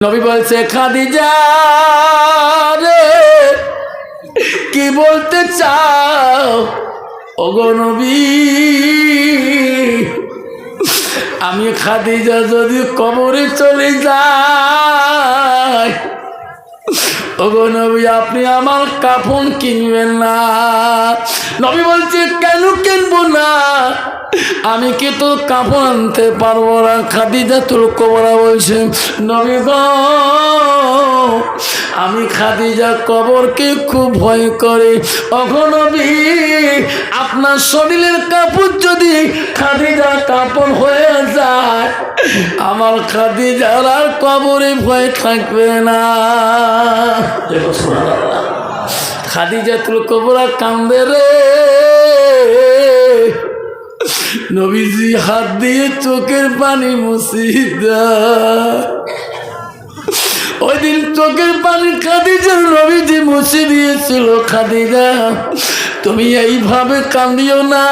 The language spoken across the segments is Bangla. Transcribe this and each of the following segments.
নবী বলছে, খাদিজা রে, কি বলতে চাও? ওগো নবী আমি খাদিজা যদি কবরে চলে যাই ওগো নবী, আপনি আমার কাফন কিনবেন না। নবী বলছে, কেন কিনবো না? আমি কি তো কাপড় আনতে পারব না? খাদিজা তোর কবরা বলছে, নবী আমি খাদিজা কবরকে খুব ভয় করে। অঘনবী আপনার শরীরের কাপড় যদি খাদিজা কাপড় হয়ে যায়, আমার খাদিজার আর কবরে ভয় থাকবে না। খাদিজাতুল কবরা কান্দে রে। নবীজি হাত দিয়ে চোখের পানি মুসিদা ওই দিন চোখের পানি খাদিজার নবীজি মুছে দিয়েছিল খাদিজা। তুমি এইভাবে কান্দিও না।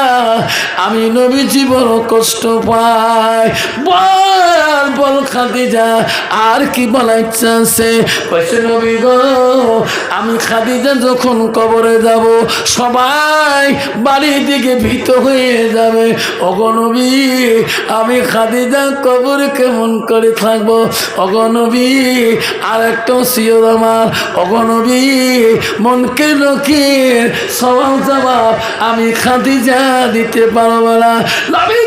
আমি নবীজি বড় কষ্ট পাই। বল বল খাদিজা, আর কি বলার ইচ্ছা আছে? নবী গো, আমি খাদিজা যখন কবরে যাব, সবাই বাড়ির দিকে ভীত হয়ে যাবে। অগনবী আমি খাদিজা কবরে কেমন করে থাকব? অগনবী আর একটা সিওর আমার। অগনবী মনকে লোকের সবাব জবাব আমি খাদিজা দিতে পারব না। নবী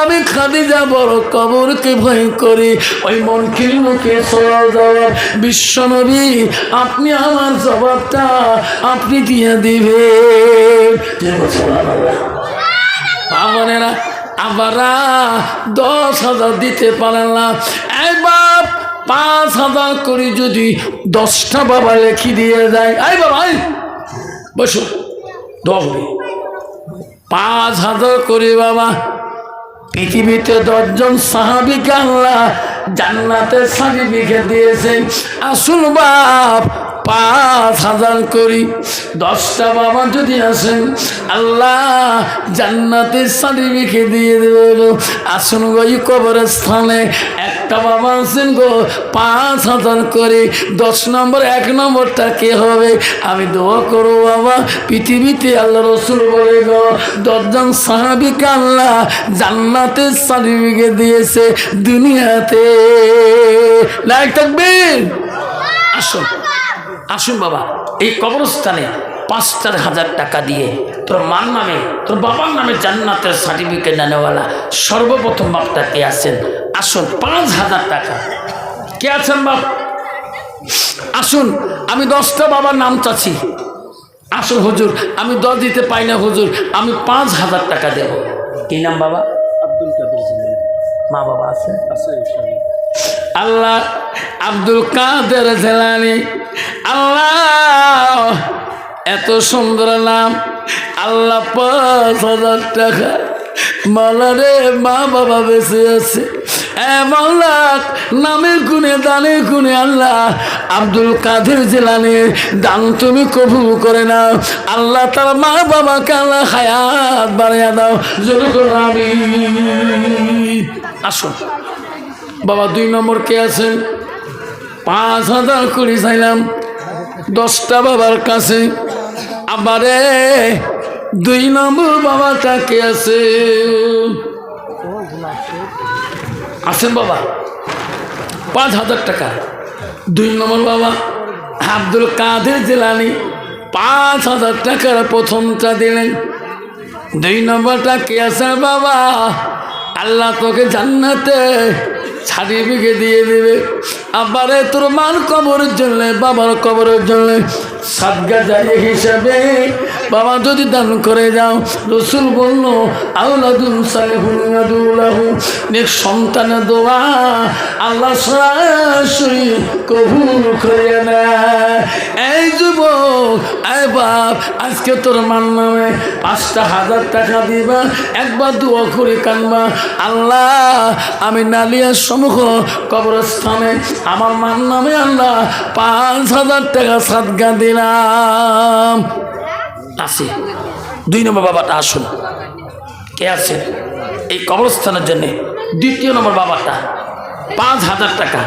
আমি খাদিজা বড় কবরকে ভয় করি। ওই মনকে লোকে সবাব জবাব। বিশ্ব নবী, আপনি আমার জবাবটা আপনি দিয়ে দিবেন। আমানেরা আমরা দশ হাজার দিতে পারেন না। এই বাপ পাঁচ হাজার করে যদি দশটা বাবা লেখি দিয়ে যায় এই বাবা বসো দশ পাঁচ হাজার করে বাবা পৃথিবীতে দশজন সাহাবিকে আল্লাহ জান্নাতের সার্টিফিকেট দিয়েছেন আসুন বাপ, পাঁচ হাজার করি। দশটা বাবা যদি আসেন, আল্লাহ জান্নাতের সার্টিফিকেট দিয়ে দেবে আসুন গো এই কবরস্থানে একটা বাবা আছেন গো, পাঁচ হাজার করে। দশ নম্বর, এক নম্বরটা কে হবে? আমি দোয়া করব বাবা, পৃথিবীতে আল্লাহ রসুল বলে গো, দশজন সাহাবিকে আল্লাহ জান্নাতের সার্টিফিকেট দিয়েছে, দুনিয়াতে লাইক আসুন আসুন বাবা এই কবরস্থানে পাঁচটার হাজার টাকা দিয়ে তোর মার নামে তোর বাবার নামে জান্নাতের সার্টিফিকেট নেওয়ালা সর্বপ্রথম বাপটা কে আছেন? আসুন পাঁচ হাজার টাকা। কে আছেন বাপ? আসুন আমি দশটা বাবার নাম চাচ্ছি। আসুন হুজুর আমি দশ দিতে পাই না হুজুর আমি পাঁচ হাজার টাকা দেব। কি নাম বাবা? আব্দুল কাদের মা বাবা আছে আছে আল্লাহ আব্দুল কাদের জেলানি। আল্লাহ, এত সুন্দর নাম। আল্লাহ পাঁচ হাজার টাকা। মালারে মা বাবা বেঁচে আছে। নামের গুণে দানের গুণে আল্লাহ আব্দুল কাদের জেলানির দান তুমি কবুল করে নাও। আল্লাহ তার মা বাবাকে আল্লাহ হায়াত বাড়িয়ে দাও। জোরে আমি আসুন। বাবা দুই নম্বর কে আছেন? পাঁচ হাজার করে চাইলাম। দশটা বাবার কাছে। আবারে, দুই নম্বর বাবাটা কে আছে? আছেন বাবা? পাঁচ হাজার টাকা। দুই নম্বর বাবা, আব্দুল কাদের জেলানি। পাঁচ হাজার টাকার প্রথমটা দিলেন। দুই নম্বরটা কে আছে বাবা? আল্লাহ তোকে জান্নাতে সার্টিফিকেট দিয়ে দেবে। আবারে তোর মার কবরের জন্য, বাবার কবরের জন্য। সাদগা জারি হিসাবে বাবা যদি দান করে যাও, রসুল বলল নেক সন্তানের দোয়া আল্লাহ সরাসরি কবুল করে নেয়। এই যুবক, এই বাপ, আজকে তোর মান নামে পাঁচটা হাজার টাকা দিবা, একবার দুয়া করে কানবা, আল্লাহ, আমি নালিয়ার সম্মুখ কবরস্থানে আমার মান নামে আল্লাহ পাঁচ হাজার টাকা সাদগা দিলাম। আসি। দুই নম্বর বাবাটা আসুন। কে আছে? এই কবরস্থানের জন্যে দ্বিতীয় নম্বর বাবাটা। পাঁচ হাজার টাকা।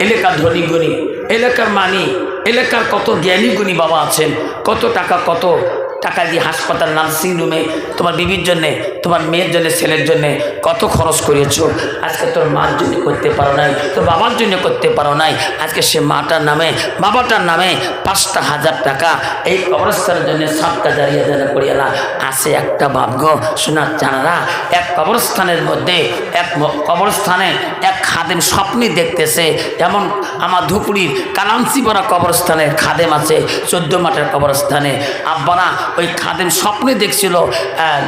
এলাকার ধনী গুণী, এলাকার মানি, এলাকার কত জ্ঞানী গুণী বাবা আছেন, কত টাকা কত টাকা দিয়ে হাসপাতাল, নার্সিং রুমে, তোমার বিবির জন্যে, তোমার মেয়ের জন্য, ছেলের জন্যে কত খরচ করিয়েছো আজকে তোর মার জন্য করতে পারো নাই, তোর বাবার জন্য করতে পারো নাই। আজকে সে মাটার নামে, বাবাটার নামে পাঁচটা হাজার টাকা এই কবরস্থানের জন্য সাতটা দাঁড়িয়ে দাঁড়িয়ে করিয়ালা আসে একটা ভাগ্য শোনার জানারা এক কবরস্থানের মধ্যে, এক কবরস্থানে এক খাদেম স্বপ্নে দেখতেছে যেমন আমার ধুপুরির কালান্সিপাড়া কবরস্থানের খাদেম আছে, চোদ্দ মাঠের কবরস্থানে। আব্বারা ওই খাদেম স্বপ্নে দেখছিল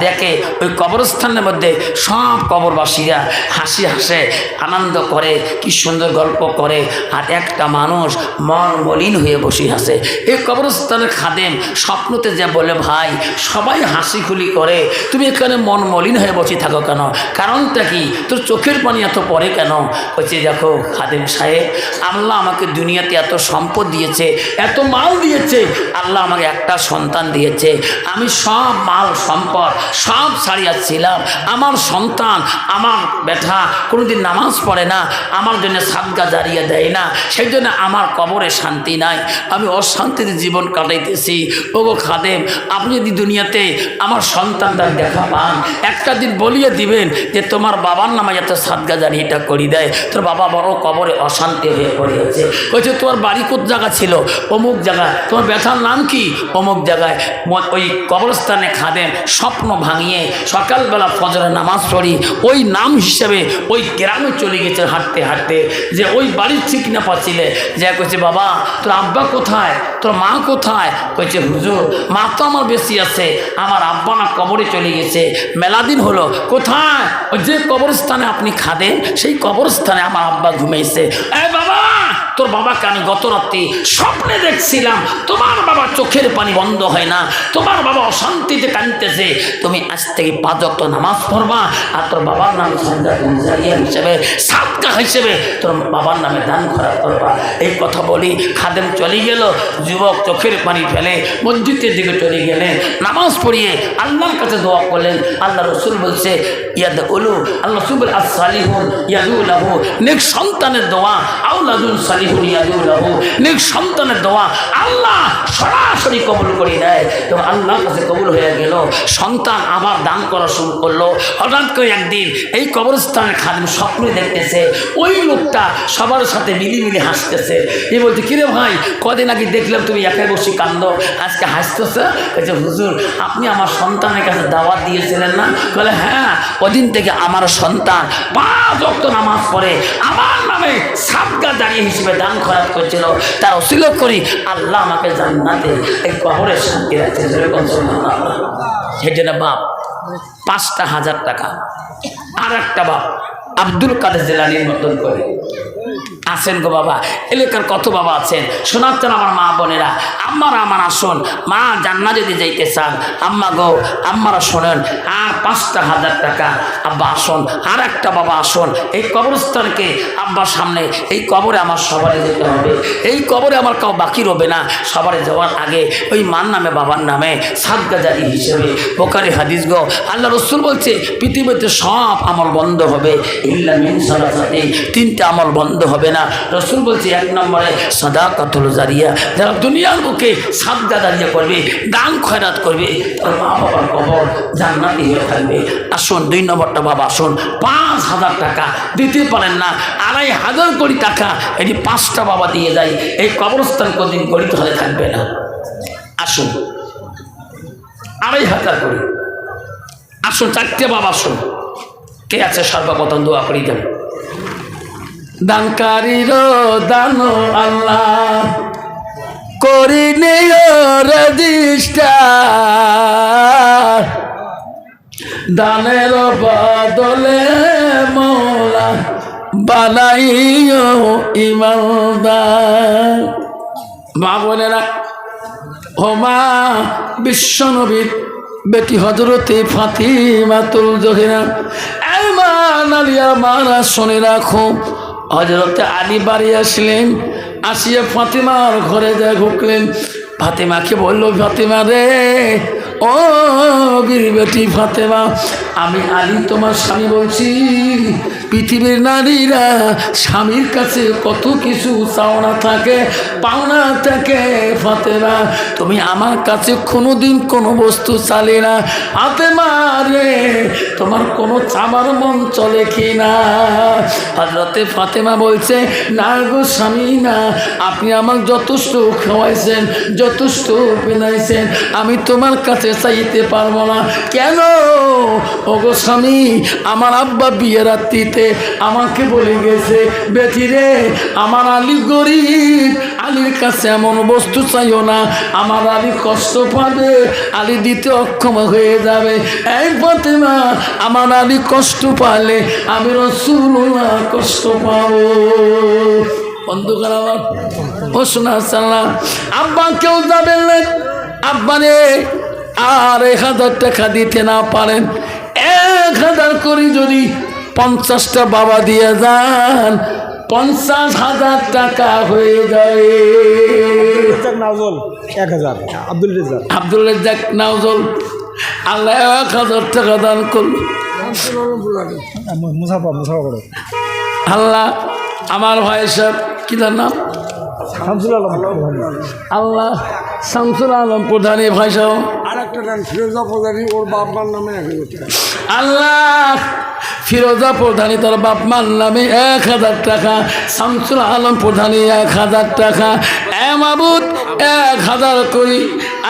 দেখে ওই কবরস্থানের মধ্যে সব কবরবাসীরা হাসি হাসে, আনন্দ করে, কি সুন্দর গল্প করে। আর একটা মানুষ মন মলিন হয়ে বসে হাসে এই কবরস্থানের খাদেম স্বপ্নতে যে বলে, ভাই, সবাই হাসি খুলি করে। তুমি এখানে মন মলিন হয়ে বসে থাকো কেন? কারণটা কি? তোর চোখের পানি এত পরে কেন? হচ্ছে দেখো খাদেম সাহেব, আল্লাহ আমাকে দুনিয়াতে এত সম্পদ দিয়েছে, এত মাল দিয়েছে। আল্লাহ আমাকে একটা সন্তান দিয়েছে। আমি সব মাল, সম্পদ সব ছাড়িয়াছিলাম আমার সন্তান, আমার বেটা কোনোদিন নামাজ পড়ে না, আমার জন্য সাদগা জারিয়ে দেয় না, সেই জন্য আমার কবরে শান্তি নাই। আমি অশান্তিতে জীবন কাটাইতেছি। ওগো খাদেম, আপনি যদি দুনিয়াতে আমার সন্তানটার দেখা পান, একটা দিন বলিয়ে দিবেন যে তোমার বাবার নামে যাতে সাদগা জারিয়েটা করি দেয়। তোর বাবা বড় কবরে অশান্তি হয়ে পড়েছে বলছে তোমার বাড়ি কোথ জায়গা ছিল? অমুক জায়গায়। তোমার ব্যথার নাম কি? অমুক জায়গায়। ওই কবরস্থানে খাদেন স্বপ্ন ভাঙিয়ে সকালবেলা ফজরে নামাজ পড়ি, ওই নাম হিসেবে ওই গ্রামে চলে গেছে হাঁটতে হাঁটতে, যে ওই বাড়ির ঠিক না পাচ্ছিলে। যে কইছে, বাবা, তোর আব্বা কোথায়? তোর মা কোথায়? কইছে, হুজুর, মা তো আমার বেশি আছে, আমার আব্বা না কবরে চলে গেছে, মেলা দিন হলো, কোথায়? ওই যে কবরস্থানে আপনি খাদেন সেই কবরস্থানে আমার আব্বা ঘুমাইছে। এ বাবা তোর বাবাকে আমি গত রাত্রি স্বপ্নে দেখছিলাম। তোমার বাবা চোখের পানি বন্ধ হয় না। তোমার বাবা অশান্তিতে কাঁদতেছে। তুমি আজ থেকে পাঁচক্ত নামাজ পড়বা আর তোর বাবার নামে হিসেবে সাতকা হিসেবে তোর বাবার নামে দান খরা করবা। এই কথা বলি খাদেম চলে গেল, যুবক চোখের পানি ফেলে মসজিদের দিকে চলে গেলেন। নামাজ পড়িয়ে আল্লাহর কাছে দোয়া করলেন। আল্লাহ রসুল বলছে ইয়াদ উলু আল্লাহ রসুল আস সালিহুন ইয়াদুল্লাহু নেক সন্তানের দোয়া আউলাদুন সালিহুন ইয়াদুল্লাহু সন্তানের দোয়া আল্লাহ সরাসরি কবুল করে দেয় আল্লাহর কাছে কবুল হয়ে গেল। সন্তান আবার দান করা শুরু করল। হঠাৎ করে একদিন এই কবরস্থানের খাদিম দেখতেছে। ওই লোকটা সবার সাথে মিলিমিলি হাসতেছে। এ বলছে কিরে ভাই, কদিন আগে দেখলাম তুমি একাই বসে কান্দ। আজকে হাসতেছে? হুজুর, আপনি আমার সন্তানের কাছে দাওয়াত দিয়েছিলেন না? বলে হ্যাঁ ওদিন থেকে আমার সন্তান পাঁচ অক্ত নামাজ পড়ে। আমার নামে সাবগা দাঁড়িয়ে হিসেবে দান খরাত করছিল তার অশীল করি, আল্লাহ আমাকে জান্নাতে এই কবরের শান্তি রাখছে জন্য বাপ, পাঁচটা হাজার টাকা আর একটা বাপ, আব্দুল কাদের জেলানির মতন করে। আছেন গো বাবা, এলাকার কত বাবা আছেন? শোনাচ্ছেন আমার মা বোনেরা। আম্মারা আমার আসুন মা জান্না যদি যাইতে চান, আম্মা গো, আম্মারা শোনেন, আর পাঁচটা হাজার টাকা, আব্বা আসুন আর একটা বাবা আসুন এই কবরস্থানকে আব্বার সামনে, এই কবরে আমার সবারে যেতে হবে। এই কবরে আমার কাউ বাকি রবে না। সবারে যাওয়ার আগে ওই মার নামে, বাবার নামে সাতগাজারি হিসেবে বোকারি হাদিস গো। আল্লাহ রসুল বলছে, পৃথিবীতে সব আমল বন্ধ হবে। ইল্লা মিন সালাসাতি, তিনটা আমল বন্ধ হবে না। রসুল বলছে, এক নম্বরে সাদা কাতল জারিয়া, যারা দুনিয়ার বুকে সাদগা দাঁড়িয়ে করবে দান খয়রাত করবে, তার মা বাবার কবর জান্নাতি হয়ে থাকবে। আসুন, দুই নম্বরটা বাবা, আসুন। পাঁচ হাজার টাকা দিতে পারেন না, আড়াই হাজার কোটি টাকা এটি পাঁচটা বাবা দিয়ে যায়, এই কবরস্থান কোনদিন গড়িত হয়ে থাকবে না। আসুন, আড়াই হাজার কোটি। আসুন, চারটে বাবা, আসুন। কে আছে সর্বপ্রথম দোয়া করি দেন? দানকারীর দান আল্লাহ। করি রেজিস্টার। দানের বদলে মৌলা বানাইও ইমানদার। মা বোনেরা হোমা বিশ্বনবীর বেটি হজরতে ফাতিমাতুল জহিরা। এই মা নালিয়া মারা শুনে রাখো হজরতে আলী বাড়ি আসলেন আসিয়া ফাতিমার ঘরে যা ঢুকলেন। ফাতিমাকে বলল, ফাতেমা রে, ও বীর বেটি ফাতেমা, আমি আলী তোমার স্বামী বলছি। পৃথিবীর নারীরা স্বামীর কাছে কত কিছু চাওনা থাকে, পাওনা থাকে। ফাতেমা, তুমি আমার কাছে কোনোদিন কোনো বস্তু চালে না। ফাতেমা রে, তোমার কোনো চাবার মন চলে কি না? হজরতে ফাতেমা বলছে, না গো স্বামী, না। আপনি আমার যথেষ্ট খাওয়াইছেন যথেষ্ট পেনাইছেন আমি তোমার কাছে চাইতে পারব না। কেন? ওগো স্বামী, আমার আব্বা বিয়ে রাত্রিতে আমাকে বলে গেছে, বেটি রে, আমার আলী গরিব, আলীর কাছে এমন বস্তু চাইও না। আমার আলী কষ্ট পাবে, আলী দিতে অক্ষম হয়ে যাবে। এই ফাতেমা, আমার আলী কষ্ট পালে আমি রসুল্লাহ কষ্ট পাবো। বন্ধুকার আমার ও শোনা সাল্লাম আব্বা কেউ যাবেন না? আব্বা রে আর এক হাজার টাকা দিতে না পারেন। এক হাজার করে যদি পঞ্চাশটা বাবা দিয়ে যান পঞ্চাশ হাজার টাকা হয়ে যায়। রেজাক নাজল এক হাজার। আব্দুল রেজাক আব্দুল রাজ্জাক নাওজল আল্লাহ এক হাজার টাকা দান করল মুসাফা মুসাফা আল্লাহ আমার ভাই সাহেব কি তার নাম? শামসুল আলম। আল্লাহ শামসুল আলম প্রধানী সাহেব। আর একটা নাম ফিরোজা প্রধানী ওর বাবার নামে আল্লাহ! ফিরোজা প্রধানী তার বাপ মার নামে এক হাজার টাকা শামসুল আলম প্রধানী এক হাজার টাকা এ মাবুদ এক হাজার করি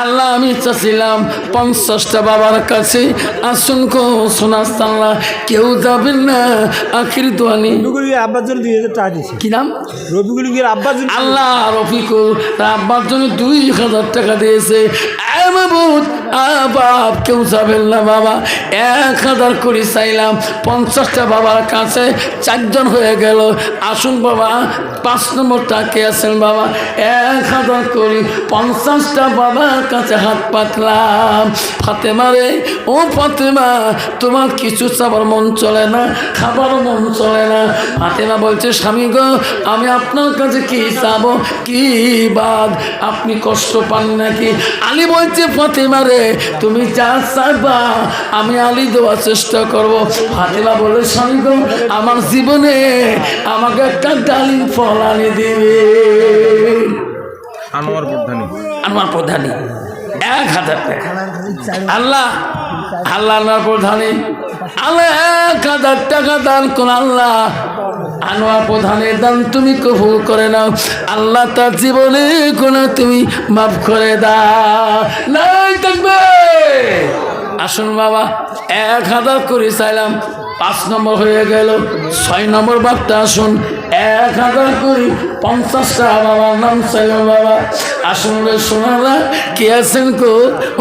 আল্লাহ আমি চাচ্ছিলাম পঞ্চাশটা বাবার কাছে। আসুন কো সোনাস্তাল্লাহ কেউ যাবেন না আখির দোয়ানি। আব্বার জন্য দুই হাজার টাকা দিয়েছে। কি নাম? রবিকুল গিয়ে আব্বার আল্লাহ রফিকুল তার আব্বার জন্য দুই হাজার টাকা দিয়েছে। এ মাবুদ আ বাপ কেউ যাবেন না, বাবা। এক হাজার করে চাইলাম, পঞ্চাশটা বাবার কাছে চারজন হয়ে গেল। আসুন, বাবা, পাঁচ নম্বরটা কে আছেন, বাবা? এক হাজার করি পঞ্চাশটা বাবার কাছে হাত পাতলাম। ফাতেমা রে, ও ফাতেমা, তোমার কিছু চাবার মন চলে না, খাবার মন চলে না। ফাতেমা বলছে, স্বামী গো, আমি আপনার কাছে কি চাবো? কি বাদ? আপনি কষ্ট পান নাকি? আলী বলছে, ফাতেমা রে তুমি যা চাইবা আমি আলী দেওয়ার চেষ্টা করব। ফাতেমা বলে স্বামী গো আমার জীবনে আমাকে একটা ডালিম ফল আনি দিবে। আনোয়ার প্রধানী। আমার প্রধানী এক হাজার টাকা। আল্লাহ আল্লাহ আল্লাহর প্রধানী আল্লাহ এক হাজার টাকা দান কোন আল্লাহ। আনোয়ার প্রধানের দান তুমি কবুল করে নাও। আল্লাহ তার জীবনে কোনো তুমি মাফ করে দাও। নাই থাকবে। আসুন বাবা এক হাজার করে চাইলাম পাঁচ নম্বর হয়ে গেল। ছয় নম্বর বাপটা আসুন এক হাজার করি পঞ্চাশটা বাবার নাম চাইল বাবা। আসুন রে শোনালা কে আছেন কো?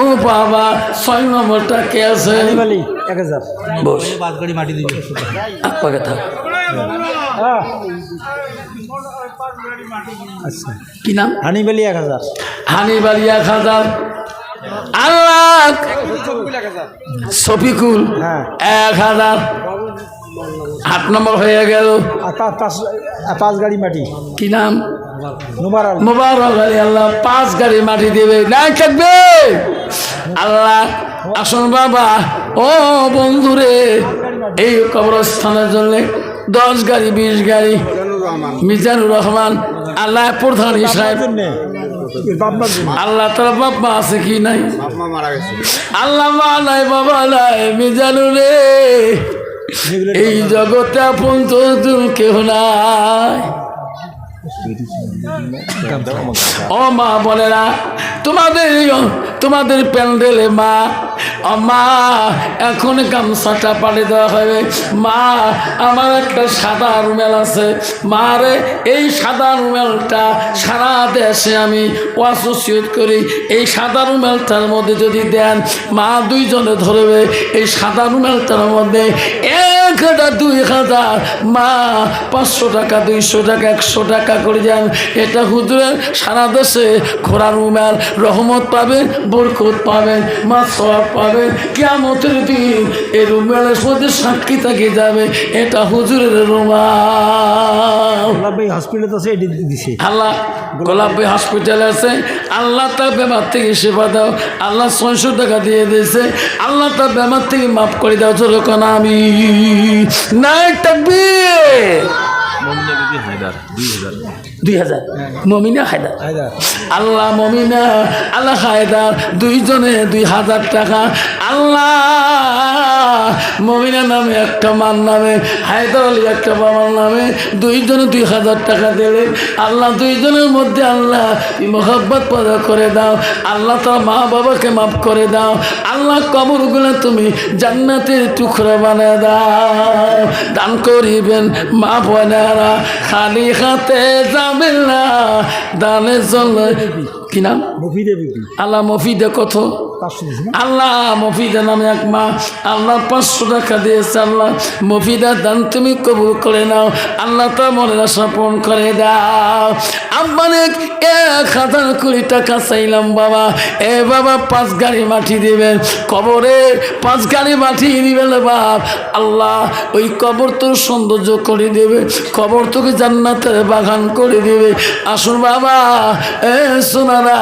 ও বাবা ছয় নম্বরটা কে আছেন আলী এক হাজার। বস। পাঁচ গাড়ি মাটি দিবে। থাক। আচ্ছা। কি নাম? হাজার হানিবাড়ি এক হাজার আল্লাহ! শফিকুল হ্যাঁ। এক হাজার। আট নম্বর হয়ে গেল। পাঁচ গাড়ি মাটি। কি নাম? মোবারক। আলী আল্লাহ পাঁচ গাড়ি মাটি দেবে। না থাকবে। আল্লাহ আসুন বাবা। ও বন্ধুরে এই কবরস্থানের জন্য দশ গাড়ি বিশ গাড়ি। মিজানুর রহমান। আল্লাহ প্রধান সাহেব আল্লাহ তার বাবা আছে কি নাই? বাপমা আল্লাহ মা নাই বাবা নাই মিজানু রে এই জগতে আপন তো তুমি কেউ নাই। ও মা বলে না তোমাদের তোমাদের প্যান্ডেলে মা মা এখন গামছাটা পাড়ে দেওয়া হবে। মা, আমার একটা সাদা রুমেল আছে। মা রে, এই সাদা রুমেলটা সারা দেশে আমি অ্যাসোসিয়েট করি। এই সাদা রুমেলটার মধ্যে যদি দেন, মা দুইজনে ধরবে। এই সাদা রুমেলটার মধ্যে এক হাজার, দুই হাজার, মা পাঁচশো টাকা, দুইশো টাকা, একশো টাকা করে যান এটা হুজুরের সারা দেশে ঘোরার রুমেল রহমত পাবেন, বরকত পাবেন। মা সব পাবে। কেমতের দিন এই রুমালের মধ্যে সাক্ষী থাকে যাবে। এটা হুজুরের রুমাল। ভাই আছে এটি দিছে। আল্লাহ গোলাপি হসপিটাল আছে। আল্লাহ তার বেমার থেকে সেবা দাও। আল্লাহ ছয়শো টাকা দিয়ে দিয়েছে। আল্লাহ তার বেমার থেকে মাফ করে দাও যখন আমি নাই থাকবি দুই হাজার। মমিনা হায়দার। হায়দার। আল্লাহ মমিনা আল্লাহ হায়দার দুইজনে দুই হাজার টাকা। আল্লাহ মমিনা নামে একটা মার নামে হায়দার আলী একটা বাবার নামে দুইজনে দুই হাজার টাকা দিলে আল্লাহ দুইজনের মধ্যে আল্লাহ মোহাব্বত পয়দা করে দাও আল্লাহ তার মা বাবাকে মাফ করে দাও আল্লাহ কবরগুলো তুমি জান্নাতের টুকরা বানিয়ে দাও। দান করিবেন মা বোনেরা খালি হাতে যাবেন না দানের জন্য কি নাম? মফিদে আল্লাহ মফিদে না আল্লাহ মফিদা নামে এক মা, আল্লাহ পাঁচশো টাকা দিয়েছে, আল্লাহ মফিদা দান তুমি কবুল করে নাও, আল্লাহ তো মনে স্বপন করে দাও। আম্মানে এক হাজার কুড়ি টাকা চাইলাম বাবা, এ বাবা পাঁচ গাড়ি মাটি দিবেন, কবরে পাঁচ গাড়ি মাটি দিবেন বাপ আল্লাহ ওই কবর তো সৌন্দর্য করে দেবে, কবর তোকে জান্নাতের বাগান করে দেবে। আসুন বাবা, এ সোনারা,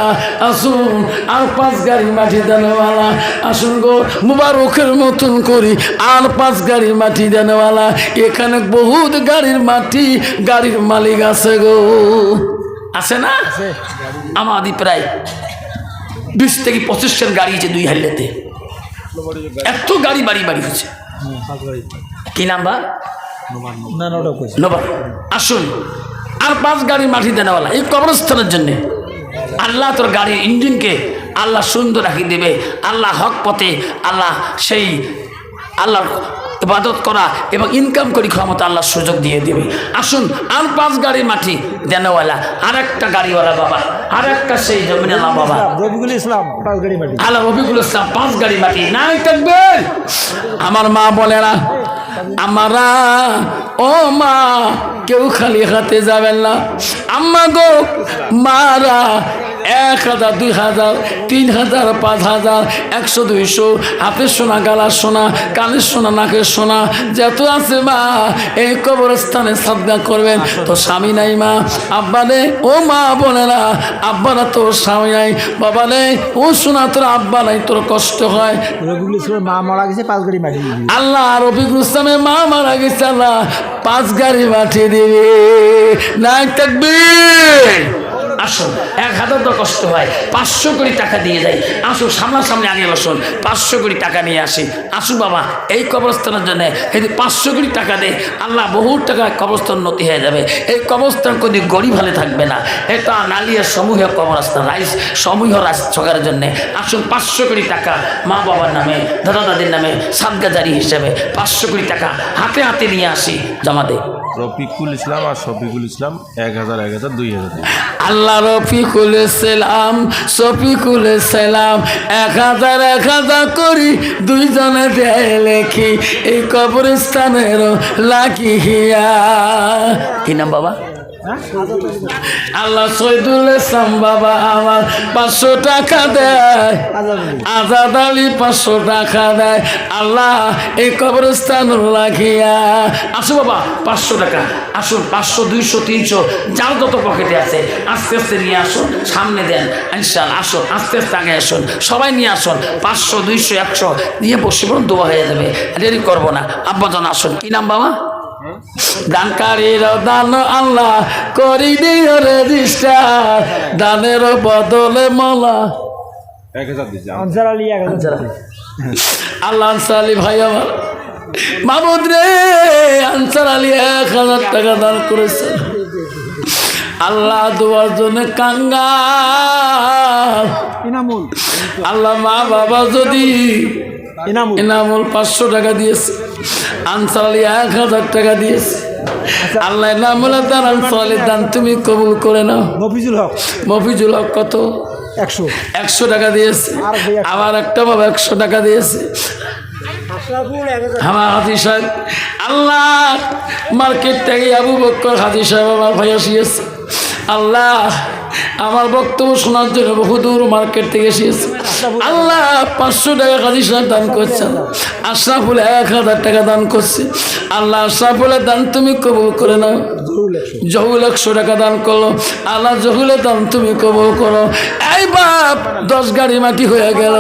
আসুন, আর পাঁচ গাড়ি মাটি দেনওয়ালা আসুন গো মুবারকের মতন করি। আর পাঁচ গাড়ি মাটি দেনওয়ালা এখানে বহুত গাড়ির মাটি গাড়ির মালিক আছে গো। আছে না? আমাদের প্রায় বিশ থেকে পঁচিশ গাড়ি আছে দুই হাইলেতে। এত গাড়ি বাড়ি বাড়ি হচ্ছে কি নাম্বার আসুন। আর পাঁচ গাড়ি মাটি দেনেওয়ালা এই কবরস্থানের জন্যে। আল্লাহ তোর গাড়ির ইঞ্জিনকে আল্লাহ সুন্দর রাখি দেবে আল্লাহ হক পথে আল্লাহ সেই আল্লাহর ইবাদত করা এবং ইনকাম করি ক্ষমতা আল্লাহ সুযোগ দিয়ে দেবে। আসুন আর পাঁচ গাড়ি মাটি দেনেওয়ালা আর একটা গাড়িওয়ালা বাবা আর একটা সেই জমিনালা বাবা। রবিকুল ইসলাম পাঁচ গাড়ি মাটি। আল্লাহ রফিকুল ইসলাম পাঁচ গাড়ি মাটি নাই থাকবেন আমার মা বলে না আমারা ও মা কেউ খালি হাতে যাবেন না। আম্মা গো মারা এক হাজার দুই হাজার তিন হাজার পাঁচ হাজার একশো দুইশো। হাতের সোনা গালার সোনা কানের সোনা নাকের সোনা। যত আছে মা এই কবরস্থানে শ্রদ্ধা করবেন। তো স্বামী নাই মা আব্বা নে ও মা বোনেরা আব্বারা তোর স্বামী নাই। বাবা নেই ও শোনা তোর আব্বা নাই তোর কষ্ট হয়। রবিকুল মা মারা গেছে পাঁচ গাড়ি মাটি দিয়ে দিবে। ইসলামের মা মারা গেছে আল্লাহ পাঁচ গাড়ি পাঠিয়ে দিবে। না থাকবে। আসুন, এক হাজার তো কষ্ট হয়। পাঁচশো কোটি টাকা দিয়ে যাই। আসুন, সামনাসামনি আগে বসুন। পাঁচশো কোটি টাকা নিয়ে আসি। আসু বাবা, এই কবরস্থানের জন্য যদি পাঁচশো কোটি টাকা দেয়, আল্লাহ বহু টাকা কবরস্থান উন্নতি হয়ে যাবে। এই কবরস্থান কোনো গরিব ভালে থাকবে না। এটা নালিয়া সমূহ কবরস্থান, রাইস সমূহ রাজ ছকার জন্য। আসুন, পাঁচশো কোটি টাকা মা বাবার নামে, দাদা দাদির নামে, সাদগাজারি হিসেবে পাঁচশো কোটি টাকা হাতে হাতে নিয়ে আসি, জমা দে রফিকুল ইসলাম আর শফিকুল ইসলাম এক হাজার এক হাজার, দুই হাজার। আল্লাহ রফিকুল ইসলাম, শফিকুল ইসলাম, এক হাজার এক হাজার করি দুইজনে দেয় লেখি এই কবরস্থানের লাগিয়া কি নাম বাবা? আল্লাহ শহীদুল ইসলাম বাবা আমার পাঁচশো টাকা দেয়। আজাদ আলী পাঁচশো টাকা দেয়। আল্লাহ এই কবরস্থান লাগিয়া আসো বাবা, পাঁচশো টাকা। আসুন, পাঁচশো, দুইশো, তিনশো, যার যত পকেটে আছে, আস্তে আস্তে নিয়ে আসুন, সামনে দেন ইনশাল আসুন, আস্তে আস্তে আগে আসুন, সবাই নিয়ে আসুন, পাঁচশো, দুইশো, একশো, নিয়ে বসে পড়ুন দোয়া হয়ে যাবে। দেরি করব না। আব্বাজন, আসুন। কি নাম বাবা? দানকারীর দান আল্লাহ করি দিও রেজিস্টার দানের বদলে মলা। আল্লাহ আনসার আলী ভাই আমার। মামুদ রে আনসার আলী এক হাজার টাকা দান করেছেন। আল্লাহ দেওয়ার জন্য ইনামুল। আল্লাহ মা বাবা যদি ইনামুল পাঁচশো টাকা দিয়েছে। আনসার আলী এক হাজার টাকা দিয়েছে। আল্লাহ এনামুলের দান আনসার আলীর দান তুমি কবুল করে নাও। মফিজুল হক। মফিজুল হক কত? একশো। একশো টাকা দিয়েছে। আবার একটা বাবা একশো টাকা দিয়েছে। আমার হাতি সাহেব আল্লাহ মার্কেট থেকে আবু বক্কর হাতি সাহেব আমার ভাই আসিয়েছে। আল্লাহ আমার বক্তব্য শোনার জন্য বহুদূর মার্কেট থেকে এসেছে। আল্লাহ পাঁচশো টাকা কাজী সাহেব দান করছেন আশরাফুল এক হাজার টাকা দান করছে। আল্লাহ আশরাফুলের দান তুমি কবুল করে নাও। জহুল একশো টাকা। দান করল। আল্লাহ জহুলের দান তুমি কবুল করো। এই বাপ দশ গাড়ি মাটি হয়ে গেল।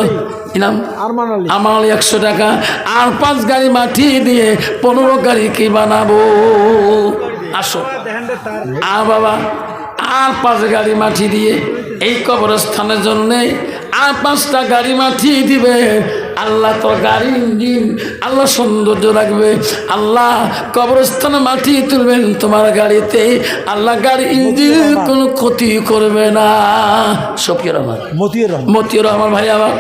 আমার একশো টাকা। আর পাঁচ গাড়ি মাটি দিয়ে পনেরো গাড়ি কি বানাবো? আসো। আর বাবা আর পাঁচ গাড়ি মাটি দিয়ে এই কবরস্থানের জন্য আর পাঁচটা গাড়ি মাঠিয়ে দিবে। আল্লাহ তোর গাড়ি ইঞ্জিন আল্লাহ সৌন্দর্য রাখবে। আল্লাহ কবরস্থানে মাটি তুলবেন তোমার গাড়িতে। আল্লাহ গাড়ি ইঞ্জিন কোনো ক্ষতি করবে না। সফিয়া রহমান। মতিউর রহমান। মতিউর রহমান ভাই আমার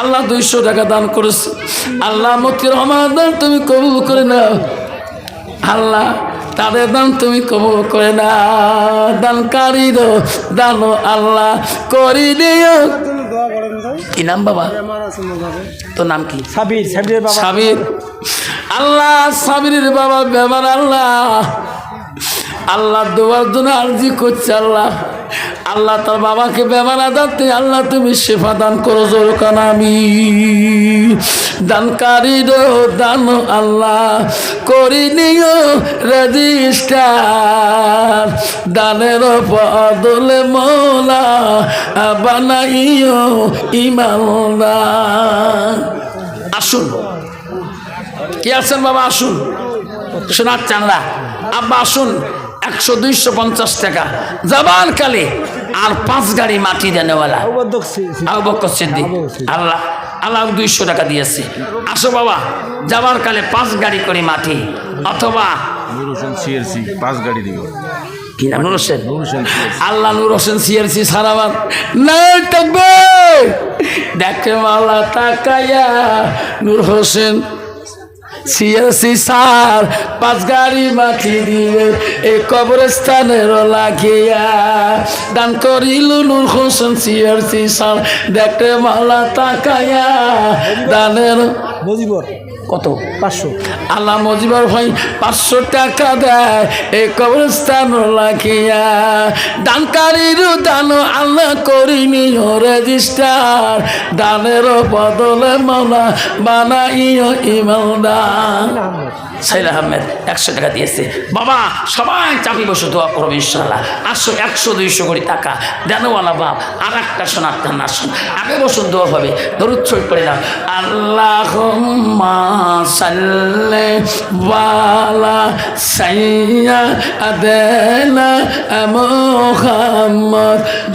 আল্লাহ দুইশো টাকা দান করেছে। আল্লাহ মতিউর রহমান দান তুমি কবুল করে নাও। আল্লাহ তাদের দান তুমি কবুল করে না দানকারী দো দানো আল্লাহ করি দিও কি নাম বাবা? তোর নাম কি? সাবির সাবিরের বাবা। সাবির। আল্লাহ সাবিরের বাবা বেমার আল্লাহ। আল্লাহ দোয়ার জন্য আর্জি করছে আল্লাহ। আল্লাহ তার বাবাকে বেমার আদাতে আল্লাহ তুমি শেফা দান করো জোরকান আমি দানকারী দান আল্লাহ করি নিও রেজিস্টার। দানের বদলে মৌলা বানাইও ইমানদার আসুন। কে আছেন বাবা? আসুন। সোনার চান্দা আব্বা আসুন। একশো দুইশো পঞ্চাশ টাকা। জবান কালে আর পাঁচ গাড়ি মাটি দেনেওয়ালা আবু বকর সিদ্দিক। আল্লাহ আল্লাহ দুইশো টাকা দিয়েছে। আসো বাবা। যাবার কালে পাঁচ গাড়ি করে মাটি। অথবা পাঁচ গাড়ি দিব। কি নাম নুর হোসেন আল্লাহ নূর হোসেন সিআরসি সারাবার। নাই থাকবে। দেখে মালা তাকায়া নূর হোসেন সার পাঁচ গাড়ি মাটি দিয়ে এই কবরস্থানের লাগিয়া দান করিল নূর হোসেন সিআরসি সার দেখে মালা তাকায়া দানের মজিবর? কত? পাঁচশো। আল্লাহ মজিবর ভাই, পাঁচশো টাকা দেয় এই কবরস্থান লাগিয়া দানকারীর দান আল্লাহ করিনি রেজিস্টার। দানের বদলে মালা বানাইও ইমানদার। সাইল আহমেদ, একশো টাকা দিয়েছে। বাবা, সবাই চাপি বসে দোয়া করবে ইনশাল্লাহ আসো, একশো, দুইশো কোটি টাকা। দেনওয়ালা বাপ আর একটা সোনার কান্না আসুন। আগে বসুন, দোয়া হবে। ছই করে দাও আল্লাহ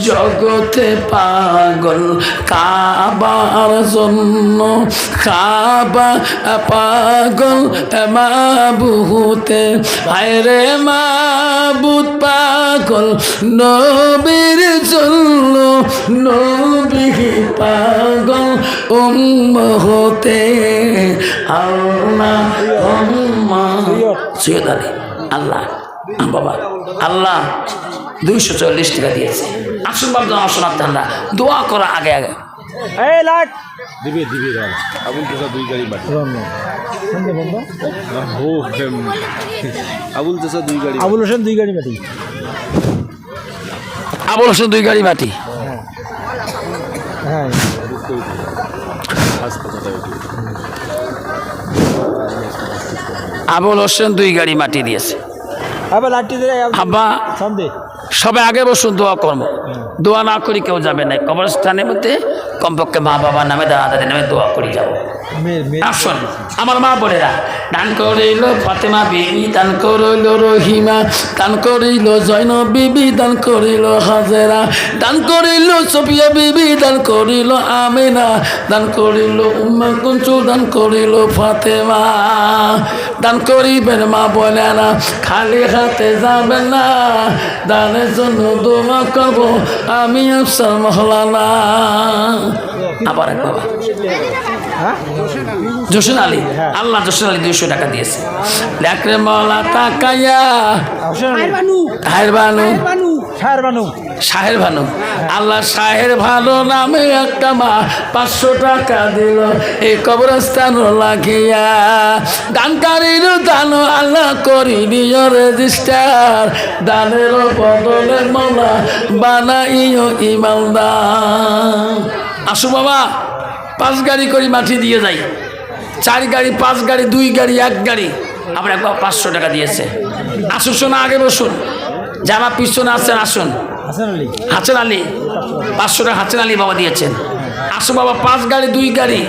জগতে পাগল, কাবার জন্য কাবা পাগল মাবুতে, হায়রে মাবুত পাগল, নবীর জন্য নবী পাগল, উম্মহতে আল্লাহ সৈয়দ আলী আল্লাহ বাবা। আল্লাহ দুইশো চল্লিশ টাকা দিয়েছে। আসুন বাবু আসুন আপনারা দোয়া করা আগে আগে। দিবে দিবে আবুল চাষা দুই গাড়ি বন্ধ আবুল চাষা দুই গাড়ি আবুল হোসেন দুই গাড়ি মাটি আবুল হোসেন দুই গাড়ি মাটি হ্যাঁ। হাসপাতালে আবুল হোসেন দুই গাড়ি মাটি দিয়েছে। আব্বা সবাই আগে বসুন দোয়া কর্ম দোয়া না করি কেউ যাবে না। কবরস্থানের মধ্যে কমপক্ষে মা বাবার নামে দাদা দাদের নামে দোয়া করি যাব। আসুন আমার মা বোনেরা দান করিল ফাতেমা বিবি দান করিল রহিমা দান করিল জৈন বিবি দান করিল হাজেরা দান করিল সফিয়া বিবি দান করিল আমেনা দান করিল উম্মা কুঞ্চু দান করিল ফাতেমা। দান করিবেন মা বোনেরা খালি হাতে যাবেন না দানের জন্য দোয়া করব আমি আফসার মহলানা। আবার এক বাবা। জোসেন আলী। আল্লাহ জোসেন আলী দুইশো টাকা দিয়েছে। দেখরে মলা তাকাইয়া। হায়ের বানু। শাহের ভানু আল্লাহ শাহের ভালো নামে একটা মা পাঁচশো টাকা দিল। এই কবরস্থান লাগিয়া। দানকারীর দান আল্লাহ করি নিয় রেজিস্টার। দানের বদলে মলা বানাইও ইমানদার। আসো বাবা পাঁচ গাড়ি করে মাটি দিয়ে যাই। চার গাড়ি পাঁচ গাড়ি দুই গাড়ি এক গাড়ি। আবার একবার পাঁচশো টাকা দিয়েছে। আসুন শোনা আগে বসুন। যারা পিছনে আসছেন আসুন। হাসান আলী পাঁচশো টাকা হাসেন আলী বাবা দিয়েছেন। আসো বাবা পাঁচ গাড়ি দুই গাড়ি।